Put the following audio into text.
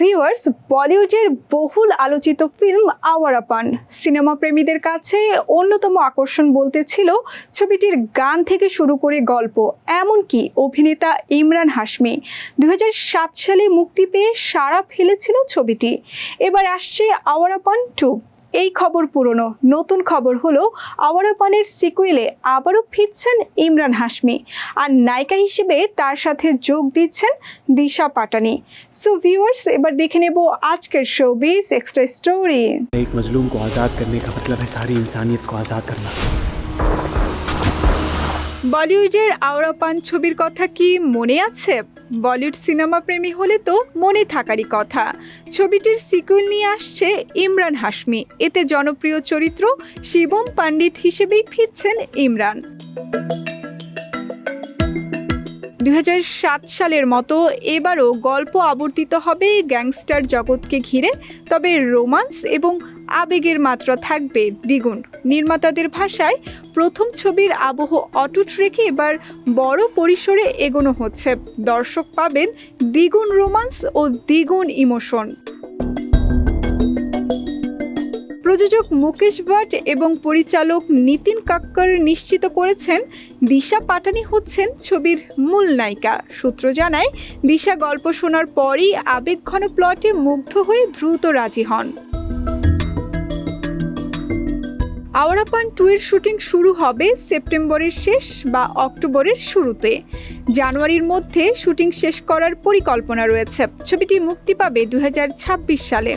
Viewers বলিউডের বহুল আলোচিত ফিল্ম আওয়ারাপান সিনেমা প্রেমীদের কাছে অন্যতম আকর্ষণ বলতে ছিল ছবিটির গান থেকে শুরু করে গল্প, এমনকি অভিনেতা ইমরান হাশমি। দু সালে মুক্তি পেয়ে সারা ফেলেছিল ছবিটি। এবার আসছে আওয়ারাপান টু এই খবর পুরনো। নতুন খবর হলো আওয়ারা পানের সিকুয়েলে আবারও ফিরছেন ইমরান হাসমি আর নায়িকা হিসেবে তার সাথে যোগ দিচ্ছেন দিশা পাটানি। সো ভিউয়ার্স এবার দেখে নেব আজকের শো বিস এক্সট্রা স্টোরি এক মজলুম কো আজাদ করনে কা মতলব হ্যায় সারি ইনসানিয়ত কো আজাদ করনা বলিউডের আওরাপান ছবির কথা কি মনে আছে? বলিউড সিনেমা প্রেমী হলে তো মনে থাকারই কথা। ছবিটির সিকুয়েল নিয়ে আসছে ইমরান হাসমি এতে জনপ্রিয় চরিত্র শিবম পান্ডিত হিসেবেই ফিরছেন ইমরান। দু হাজার সাত সালের মতো এবারও গল্প আবর্তিত হবে গ্যাংস্টার জগৎকে ঘিরে। তবে রোমান্স এবং আবেগের মাত্রা থাকবে দ্বিগুণ। নির্মাতাদের ভাষায় প্রথম ছবির আবহ অটুট রেখে এবার বড় পরিসরে এগোনো হচ্ছে। দর্শক পাবেন দ্বিগুণ রোমান্স ও দ্বিগুণ ইমোশন। প্রযোজক মুকেশ ভাট এবং পরিচালক নিতিন কাক্কর নিশ্চিত করেছেন, দিশা পাটানি হচ্ছেন ছবির মূল নায়িকা। সূত্র জানায়, দিশা গল্প শোনার পরই আবেগঘন প্লটে মুগ্ধ হয়ে দ্রুত রাজি হন। আওয়ারাপান টু এর শুটিং শুরু হবে সেপ্টেম্বরের শেষ বা অক্টোবরের শুরুতে। জানুয়ারির মধ্যে শুটিং শেষ করার পরিকল্পনা রয়েছে। ছবিটি মুক্তি পাবে দু হাজার ছাব্বিশ সালে।